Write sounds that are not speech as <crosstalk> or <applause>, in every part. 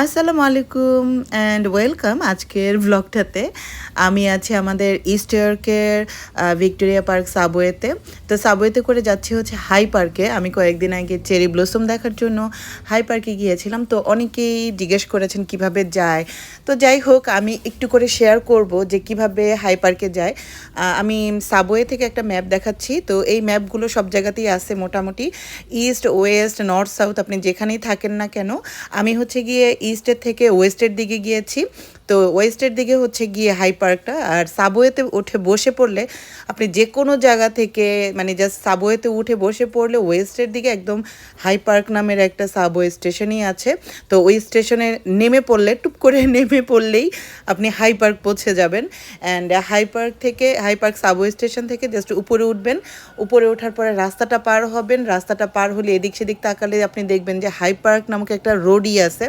আসসালামু আলাইকুম and welcome আজকের ব্লগটাতে আমি আছি আমাদের ইস্ট ইয়র্কের ভিক্টোরিয়া পার্ক সাবওয়েতে তো সাবওয়েতে করে যাচ্ছি হচ্ছে হাই পার্কে আমি কয়েকদিন আগে চেরি ব্লসম দেখার জন্য হাই পার্কে গিয়েছিলাম। তো অনেকেই জিজ্ঞেস করেছেন কীভাবে যায়। তো যাই হোক, আমি একটু করে শেয়ার করব যে কীভাবে হাই পার্কে যায়। আমি সাবওয়ে থেকে একটা ম্যাপ দেখাচ্ছি। তো এই ম্যাপগুলো সব জায়গাতেই আছে মোটামুটি। ইস্ট ওয়েস্ট নর্থ সাউথ আপনি যেখানেই থাকেন না কেন। আমি হচ্ছে গিয়ে ইস্টের থেকে ওয়েস্টের দিকে গিয়েছি। তো ওয়েস্টের দিকে হচ্ছে গিয়ে হাই পার্কটা, আর সাবওয়েতে উঠে বসে পড়লে আপনি যে কোনো জায়গা থেকে মানে জাস্ট সাবওয়েতে উঠে বসে পড়লে ওয়েস্টের দিকে একদম হাই পার্ক নামের একটা সাবওয়ে স্টেশনই আছে। তো ওই স্টেশনে নেমে পড়লে, টুপ করে <laughs> নেমে পড়লেই আপনি হাই পার্ক পৌঁছে যাবেন। অ্যান্ড হাই পার্ক থেকে, হাই পার্ক সাবওয়ে স্টেশন থেকে জাস্ট উপরে উঠবেন। উপরে ওঠার পরে রাস্তাটা পার হবেন। রাস্তাটা পার হলে এদিক সেদিক তাকালে আপনি দেখবেন যে হাই পার্ক নামক একটা রোডই আছে।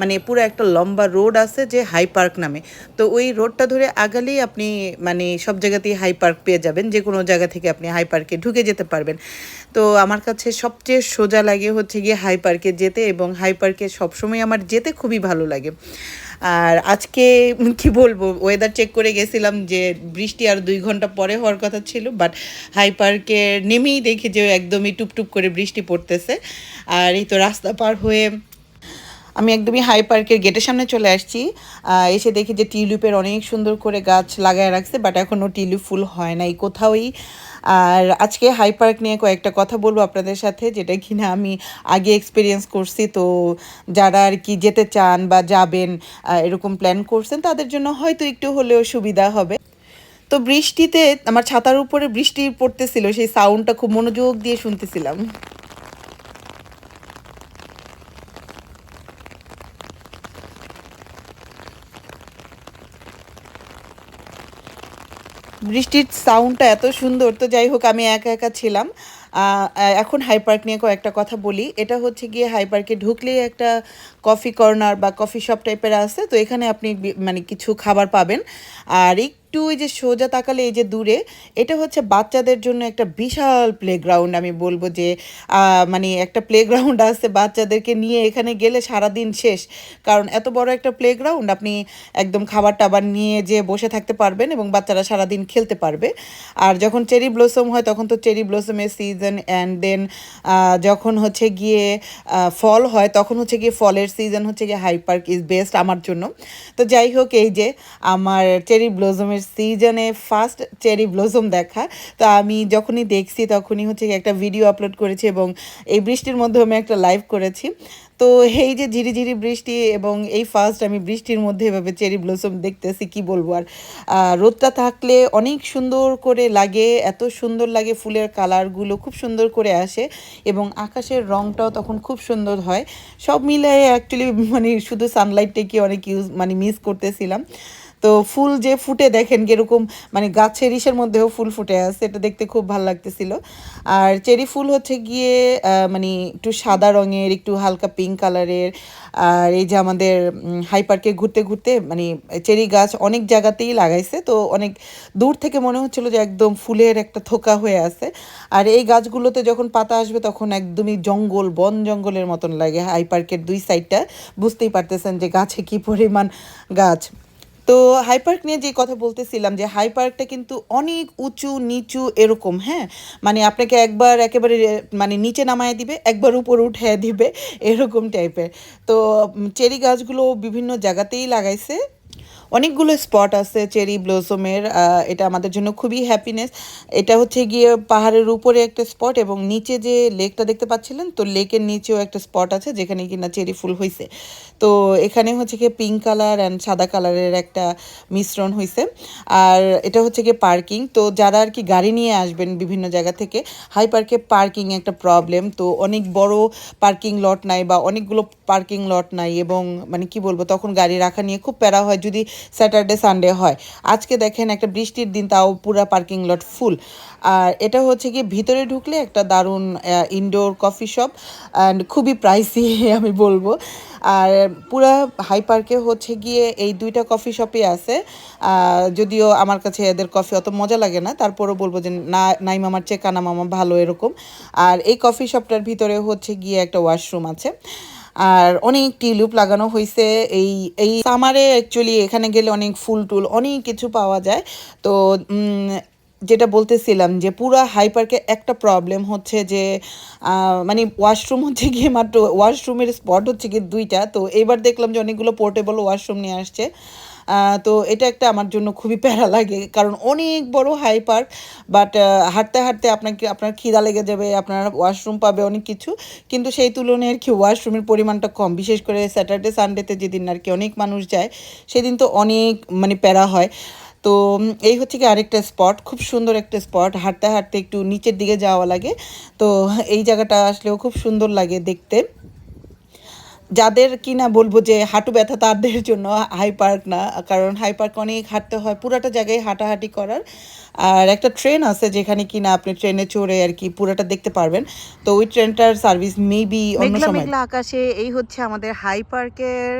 মানে পুরো একটা লম্বা রোড আছে যে হাই পার্ক নামে। তো ওই রোডটা ধরে আগালেই আপনি মানে সব জায়গাতেই হাই পার্ক পেয়ে যাবেন যে কোনো জায়গা থেকে আপনি হাই পার্কে ঢুকে যেতে পারবেন। তো আমার কাছে সবচেয়ে সোজা লাগে হচ্ছে গিয়ে হাই পার্কে যেতে এবং হাই পার্কে সবসময় আমার যেতে খুবই ভালো লাগে। আর আজকে কি বলব ওয়েদার চেক করে গেছিলাম যে বৃষ্টি আর দুই ঘণ্টা পরে হওয়ার কথা ছিল বাট হাই পার্কে নেমেই দেখি যে একদমই টুপটুপ করে বৃষ্টি পড়তেছে। আর এই তো রাস্তা পার হয়ে আমি একদমই হাই পার্কের গেটের সামনে চলে আসছি। এসে দেখি যে টিউলিপের অনেক সুন্দর করে গাছ লাগায় রাখছে বাট এখনও টিউলিপ ফুল হয় নাই কোথাওই। আর আজকে হাই পার্ক নিয়ে কয়েকটা কথা বলব আপনাদের সাথে, যেটা কিনা আমি আগে এক্সপিরিয়েন্স করছি। তো যারা আর কি যেতে চান বা যাবেন এরকম প্ল্যান করছেন, তাদের জন্য হয়তো একটু হলেও সুবিধা হবে। তো বৃষ্টিতে, আমার ছাতার উপরে বৃষ্টি পড়তেছিল, সেই সাউন্ডটা খুব মনোযোগ দিয়ে শুনতেছিলাম। বৃষ্টির সাউন্ডটা এত সুন্দর। তো যাই হোক, আমি একা একা ছিলাম। এখন হাই পার্ক নিয়ে কয়েকটা কথা বলি। এটা হচ্ছে গিয়ে হাই পার্কে ঢুকলেই একটা কফি কর্নার বা কফি শপ টাইপের আছে। তো এখানে আপনি মানে কিছু খাবার পাবেন। আর একটু ওই যে সোজা তাকালে এই যে দূরে, এটা হচ্ছে বাচ্চাদের জন্য একটা বিশাল প্লেগ্রাউন্ড আমি বলব যে মানে একটা প্লেগ্রাউন্ড আছে বাচ্চাদেরকে নিয়ে এখানে গেলে সারাদিন শেষ। কারণ এত বড় একটা প্লেগ্রাউন্ড আপনি একদম খাবার টাবার নিয়ে যে বসে থাকতে পারবেন এবং বাচ্চারা সারাদিন খেলতে পারবে। আর যখন চেরি ব্লসম হয়, তখন তো চেরি ব্লসমের সিজন অ্যান্ড দেন যখন হচ্ছে গিয়ে ফল হয়, তখন হচ্ছে গিয়ে ফলের সিজন হচ্ছে গিয়ে হাই পার্ক ইজ বেস্ট আমার জন্য। তো যাই হোক, এই যে আমার চেরি ব্লসমের সিজনে ফার্স্ট চেরি ব্লসম দেখা। তো আমি যখনই দেখছি তখনই হচ্ছে একটা ভিডিও আপলোড করেছি এবং এই বৃষ্টির মধ্যে আমি একটা লাইভ করেছি। তো এই যে ঝিরিঝিরি বৃষ্টি এবং এই ফার্স্ট আমি বৃষ্টির মধ্যে এভাবে চেরি ব্লসম দেখতেছি, কি বলব? আর রোদটা থাকলে অনেক সুন্দর করে লাগে, এত সুন্দর লাগে ফুলের কালারগুলো খুব সুন্দর করে আসে এবং আকাশের রংটাও তখন খুব সুন্দর হয়। সব মিলে অ্যাকচুয়ালি মানে শুধু সানলাইটটাকে অনেক ইউজ মানে মিস করতেছিলাম। তো ফুল যে ফুটে দেখেন কীরকম মানে গাছের ইসের মধ্যেও ফুল ফুটে আছে, এটা দেখতে খুব ভালো লাগতেছিল। আর চেরি ফুল হচ্ছে গিয়ে মানে একটু সাদা রঙের, একটু হালকা পিঙ্ক কালারের আর এই যে আমাদের হাই পার্কে ঘুরতে ঘুরতে মানে চেরি গাছ অনেক জায়গাতেই লাগাইছে, তো অনেক দূর থেকে মনে হচ্ছিল যে একদম ফুলের একটা থোকা হয়ে আছে। আর এই গাছগুলোতে যখন পাতা আসবে তখন একদমই জঙ্গল, বন জঙ্গলের মতন লাগে হাই পার্কের দুই সাইডটা বুঝতেই পারতেছেন যে গাছে কি পরিমাণ গাছ। তো হাই পার্ক নিয়ে যে কথা বলতেছিলাম যে হাই পার্কটা কিন্তু অনেক উঁচু, নিচু এরকম হ্যাঁ? মানে আপনাকে একবার একেবারে মানে নিচে নামায় দিবে, একবার উপর উঠে দিবে, এরকম টাইপের তো চেরি গাছগুলো বিভিন্ন জায়গাতেই লাগাইছে। অনেকগুলো স্পট আছে, চেরি, ব্লসমের এটা আমাদের জন্য খুবই হ্যাপিনেস এটা হচ্ছে গিয়ে পাহাড়ের উপরে একটা স্পট এবং নিচে যে লেকটা দেখতে পাচ্ছিলেন, তো লেকের নিচেও একটা স্পট আছে যেখানে কিনা চেরি ফুল হয়েছে তো এখানে হচ্ছে গিয়ে পিঙ্ক কালার অ্যান্ড সাদা কালারের একটা মিশ্রণ হয়েছে আর এটা হচ্ছে গিয়ে পার্কিং তো যারা আর কি গাড়ি নিয়ে আসবেন বিভিন্ন জায়গা থেকে হাই পার্কে পার্কিং একটা প্রবলেম তো অনেক বড় পার্কিং লট নাই বা অনেকগুলো পার্কিং লট নাই এবং মানে কি বলব, তখন গাড়ি রাখা নিয়ে খুব প্যারা হয়। যদি স্যাটারডে, সানডে হয়। আজকে দেখেন একটা বৃষ্টির দিন, তাও পুরা পার্কিং লট ফুল। আর এটা হচ্ছে কি, ভিতরে ঢুকলে একটা দারুণ ইনডোর কফি শপ অ্যান্ড খুবই প্রাইসি <laughs> আমি বলব। আর পুরা হাই পার্কে হচ্ছে গিয়ে এই দুইটা কফি শপই আছে। যদিও আমার কাছে এদের কফি অত মজা লাগে না, তারপরও বলব যে না নাই মামার চেয়ে কানা মামা ভালো এরকম। আর এই কফি শপটার ভিতরে হচ্ছে গিয়ে একটা ওয়াশরুম আছে। আর অনেক টিউলিপ লাগানো হয়েছে এই এই সামারে অ্যাকচুয়ালি এখানে গেলে অনেক ফুল টুল, অনেক কিছু পাওয়া যায়। তো যেটা বলতেছিলাম যে পুরা হাইপারকে একটা প্রবলেম হচ্ছে যে মানে ওয়াশরুম হচ্ছে গিয়ে মাত্র, ওয়াশরুমের স্পট হচ্ছে গিয়ে দুইটা। তো এবার দেখলাম যে অনেকগুলো পোর্টেবল ওয়াশরুম নিয়ে আসছে। তো এটা একটা আমার জন্য খুবই প্যারা লাগে, কারণ অনেক বড় হাই পার্ক বাট হাঁটতে হাঁটতে আপনাকে, আপনার খিদা লেগে যাবে, আপনার ওয়াশরুম পাবে অনেক কিছু, কিন্তু সেই তুলনায় আর কি ওয়াশরুমের পরিমাণটা কম। বিশেষ করে স্যাটারডে সানডেতে যেদিন আর কি অনেক মানুষ যায়, সেদিন তো অনেক মানে প্যারা হয়। তো এই হচ্ছে কি আরেকটা স্পট খুব সুন্দর একটা স্পট হাঁটতে হাঁটতে একটু নিচের দিকে যাওয়া লাগে। তো, এই জায়গাটা আসলেও খুব সুন্দর লাগে দেখতে। যাদের কিনা বলব যে হাঁটু ব্যথা তাদের জন্য হাই পার্ক না কারণ হাই পার্ক অনেক হাঁটতে হয় পুরাটা জায়গায় হাঁটাহাঁটি করার। আর একটা ট্রেন আছে যেখানে কিনা আপনি ট্রেনে চড়ে আর কি পুরাটা দেখতে পারবেন। তো ওই ট্রেনটার সার্ভিস মেবি অন্য সময়। আকাশে এই হচ্ছে আমাদের হাই পার্কের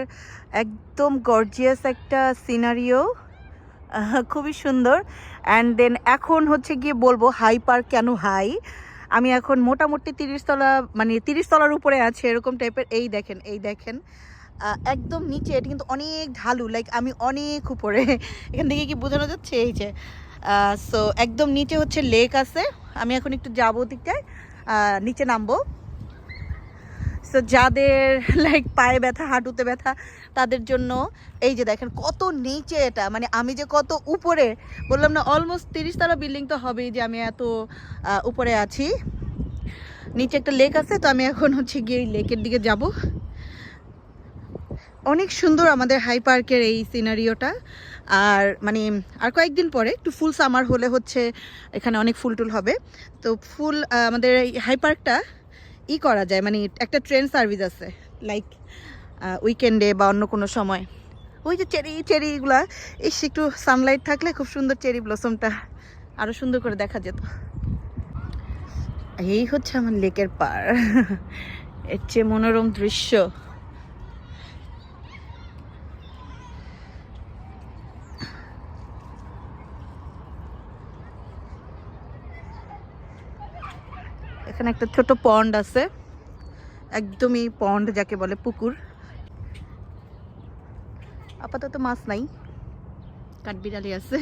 একদম গর্জিয়াস একটা সিনারিও খুবই সুন্দর। অ্যান্ড দেন এখন হচ্ছে গিয়ে বলব হাই পার্ক কেন হাই? আমি এখন মোটামুটি তিরিশ তলা মানে তিরিশ তলার উপরে আছে, এরকম টাইপের এই দেখেন এই দেখেন। একদম নিচে, এটা কিন্তু অনেক ঢালু লাইক আমি অনেক উপরে। এখান থেকে কি বোঝানো যাচ্ছে? এই যে সো একদম নিচে হচ্ছে লেক আছে। আমি এখন একটু যাব দিকটায় নিচে নামবো। সো যাদের লাইক পায়ে ব্যথা, হাঁটুতে ব্যথা, তাদের জন্য এই যে দেখেন কত নিচে এটা মানে আমি যে কত উপরে, বললাম না অলমোস্ট তিরিশ তলা বিল্ডিং তো হবেই যে আমি এত উপরে আছি। নিচে একটা লেক আছে, তো আমি এখন হচ্ছে গিয়ে লেকের দিকে যাব। অনেক সুন্দর আমাদের হাই পার্কের এই সিনারিওটা আর মানে আর কয়েকদিন পরে একটু ফুল সামার হলে হচ্ছে এখানে অনেক ফুল টুল হবে। তো ফুল আমাদের এই হাই পার্কটা ই করা যায় মানে একটা ট্রেন সার্ভিস আছে লাইক উইকেন্ডে বা অন্য কোনো সময়। ওই যে চেরি চেরিগুলা ইস, একটু সানলাইট থাকলে খুব সুন্দর চেরি ব্লসমটা আরও সুন্দর করে দেখা যেত। এই হচ্ছে আমার লেকের পার <laughs> এর চেয়ে মনোরম দৃশ্য। এখানে একটা ছোট পন্ড আছে। একদমই পন্ড যাকে বলে পুকুর। আপাতত মাছ নাই। কাঠবিড়ালি আছে।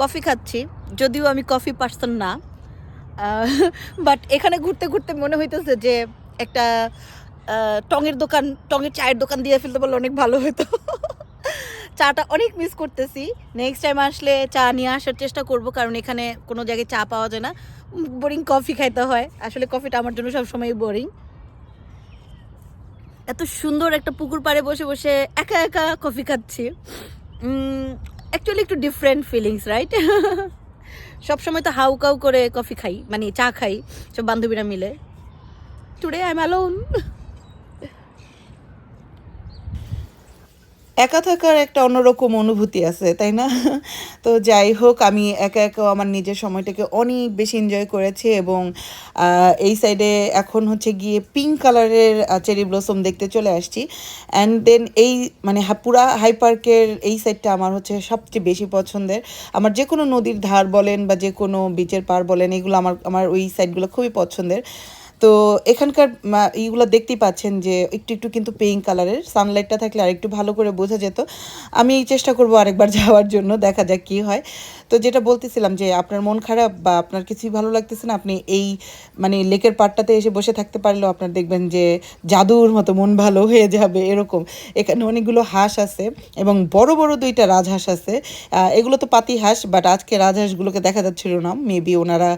কফি খাচ্ছি, যদিও আমি কফি পার্সন না। বাট এখানে ঘুরতে ঘুরতে মনে হইতেছে যে একটা টঙের দোকান, টঙের চায়ের দোকান দিয়ে ফেলতে পারলে অনেক ভালো হতো চাটা অনেক মিস করতেছি। নেক্সট টাইম আসলে চা নিয়ে আসার চেষ্টা করব, কারণ এখানে কোনো জায়গায় চা পাওয়া যায় না। বোরিং কফি খাইতে হয়। আসলে কফিটা আমার জন্য সব সবসময় বোরিং এত সুন্দর একটা পুকুর পাড়ে বসে বসে একা একা কফি খাচ্ছি। অ্যাকচুয়ালি একটু ডিফারেন্ট ফিলিংস রাইট সবসময় তো হাউ কাউ করে কফি খাই মানে চা খাই, সব বান্ধবীরা মিলে। টুডে আই এম অ্যালোন একা থাকার একটা অন্যরকম অনুভূতি আছে, তাই না? তো যাই হোক, আমি একা একা আমার নিজের সময়টাকে অনেক বেশি এনজয় করেছি এবং এই সাইডে এখন হচ্ছে গিয়ে পিঙ্ক কালারের চেরি ব্লসম দেখতে চলে আসছি। অ্যান্ড দেন এই মানে পুরা হাই পার্কের এই সাইডটা আমার হচ্ছে সবচেয়ে বেশি পছন্দের। আমার যে কোনো নদীর ধার বলেন বা যে কোনো বিচের পার বলেন, এগুলো আমার আমার ওই সাইডগুলো খুবই পছন্দের। তো এখানকার এইগুলো ইগুলো দেখতেই পাচ্ছেন যে একটু একটু কিন্তু পেইং কালারের সানলাইটটা থাকলে আর একটু ভালো করে বোঝা যেত। আমি চেষ্টা করব আরেকবার <laughs> যাওয়ার জন্য, দেখা যাক কি হয়। তো যেটা বলতেছিলাম যে আপনার মন খারাপ বা আপনার কিছুই ভালো লাগতেছে না, আপনি এই মানে লেকের পাড়টাতে এসে বসে থাকতে পারলেও আপনার দেখবেন যে জাদুর মতো মন ভালো হয়ে যাবে এরকম। এখানে অনেকগুলো হাঁস আছে এবং বড় বড় দুইটা রাজহাঁস আছে। এগুলো তো পাতি হাঁস বাট আজকে রাজহাঁসগুলোকে দেখা যাচ্ছিল না। মেবি ওনারা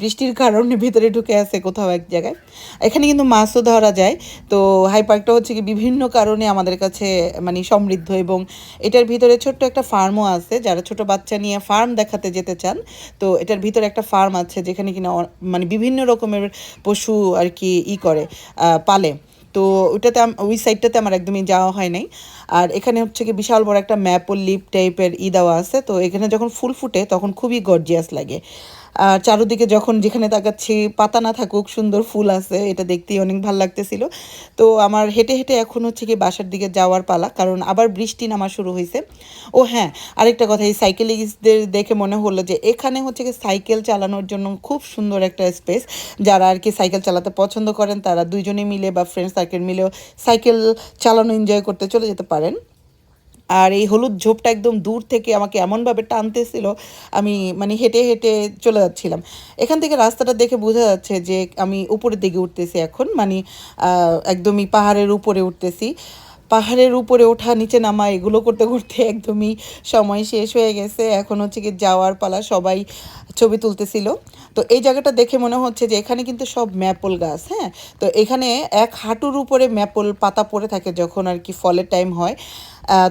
বৃষ্টির কারণে ভিতরে ঢুকে আছে কোথাও এক জায়গায়। এখানে কিন্তু মাছও ধরা যায়। তো হাই পার্কটা হচ্ছে কি বিভিন্ন কারণে আমাদের কাছে মানে সমৃদ্ধ এবং এটার ভিতরে ছোট্ট একটা ফার্মও আছে। যারা ছোট বাচ্চা নিয়ে ফার্ম দেখাতে যেতে চান, তো এটার ভিতরে একটা ফার্ম আছে যেখানে কিনা মানে বিভিন্ন রকমের পশু আর কি ই করে পালে। তো ওইটাতে আম- ওই সাইডটাতে আমার একদমই যাওয়া হয় নাই। আর এখানে হচ্ছে কি বিশাল বড় একটা ম্যাপল লিপ টাইপের ই দেওয়া আছে, তো এখানে যখন ফুল ফুটে তখন খুবই গর্জিয়াস লাগে। আর চারোদিকে যখন যেখানে তাকাচ্ছি, পাতা না থাকুক, সুন্দর ফুল আছে, এটা দেখতেই অনেক ভালো লাগতেছিল। তো আমার হেঁটে হেঁটে এখন হচ্ছে কি বাসার দিকে যাওয়ার পালা, কারণ আবার বৃষ্টি নামা শুরু হয়েছে। ও হ্যাঁ আরেকটা কথা, এই সাইকেলিস্টদের দেখে মনে হলো যে এখানে হচ্ছে কি সাইকেল চালানোর জন্য খুব সুন্দর একটা স্পেস যারা আর কি সাইকেল চালাতে পছন্দ করেন, তারা দুইজনে মিলে বা ফ্রেন্ড সার্কেল মিলেও সাইকেল চালানো এনজয় করতে চলে যেতে পারেন। আর এই হলুদ ঝোপটা একদম দূর থেকে আমাকে এমনভাবে টানতেছিল, আমি মানে হেঁটে হেঁটে চলে যাচ্ছিলাম। এখান থেকে রাস্তাটা দেখে বোঝা যাচ্ছে যে আমি উপরের দিকে উঠতেছি এখন মানে একদমই পাহাড়ের উপরে উঠতেছি। পাহাড়ের উপরে ওঠা, নিচে নামা, এগুলো করতে করতে একদমই সময় শেষ হয়ে গেছে। এখন হচ্ছে কি যাওয়ার পালা সবাই ছবি তুলতেছিল। তো এই জায়গাটা দেখে মনে হচ্ছে যে এখানে কিন্তু সব ম্যাপল গাছ হ্যাঁ? তো এখানে এক হাঁটুর উপরে ম্যাপল পাতা পড়ে থাকে যখন আর কি ফলের টাইম হয়।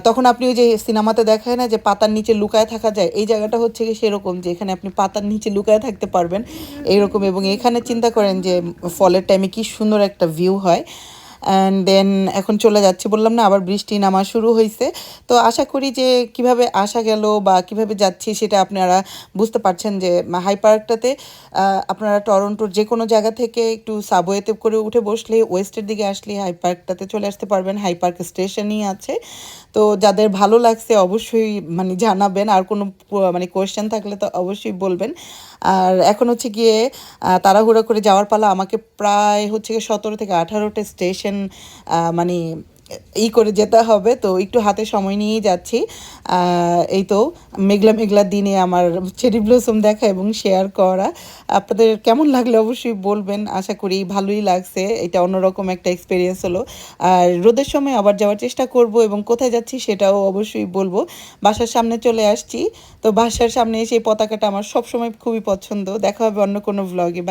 তখন আপনি ওই যে সিনেমাতে দেখায় না যে পাতার নিচে লুকায় থাকা যায়? এই জায়গাটা হচ্ছে কি সেরকম যে এখানে আপনি পাতার নিচে লুকায় থাকতে পারবেন। এইরকম এবং এখানে চিন্তা করেন যে ফলের টাইমে কি সুন্দর একটা ভিউ হয়। অ্যান্ড দেন এখন চলে যাচ্ছি, বললাম না, আবার বৃষ্টি নামা শুরু হয়েছে তো আশা করি যে কীভাবে আসা গেল বা কীভাবে যাচ্ছি সেটা আপনারা বুঝতে পারছেন যে হাই পার্কটাতে আপনারা টরন্টোর যে কোনো জায়গা থেকে একটু সাবওয়েতে করে উঠে বসলে, ওয়েস্টের দিকে আসলে হাই পার্কটাতে চলে আসতে পারবেন। হাই পার্ক স্টেশনই আছে। তো যাদের ভালো লাগছে অবশ্যই মানে জানাবেন। আর কোনো মানে কোয়েশ্চেন থাকলে তো অবশ্যই বলবেন। আর এখন হচ্ছে গিয়ে তাড়াহুড়ো করে যাওয়ার পালা আমাকে প্রায় হচ্ছে গিয়ে সতেরো থেকে আঠারোটা স্টেশন মানে ই করে যেতে হবে। তো একটু হাতে সময় নিয়েই যাচ্ছি। এই তো মেঘলা মেঘলা দিনে আমার চেরি ব্লসম দেখা এবং শেয়ার করা। আপনাদের কেমন লাগলে অবশ্যই বলবেন। আশা করি ভালোই লাগছে। এটা অন্যরকম একটা এক্সপিরিয়েন্স হলো। আর রোদের সময় আবার যাওয়ার চেষ্টা করব এবং কোথায় যাচ্ছি সেটাও অবশ্যই বলব। বাসার সামনে চলে আসছি। তো বাসার সামনে এসে পতাকাটা আমার সবসময় খুবই পছন্দ। দেখা হবে অন্য কোনো ভ্লগে বাই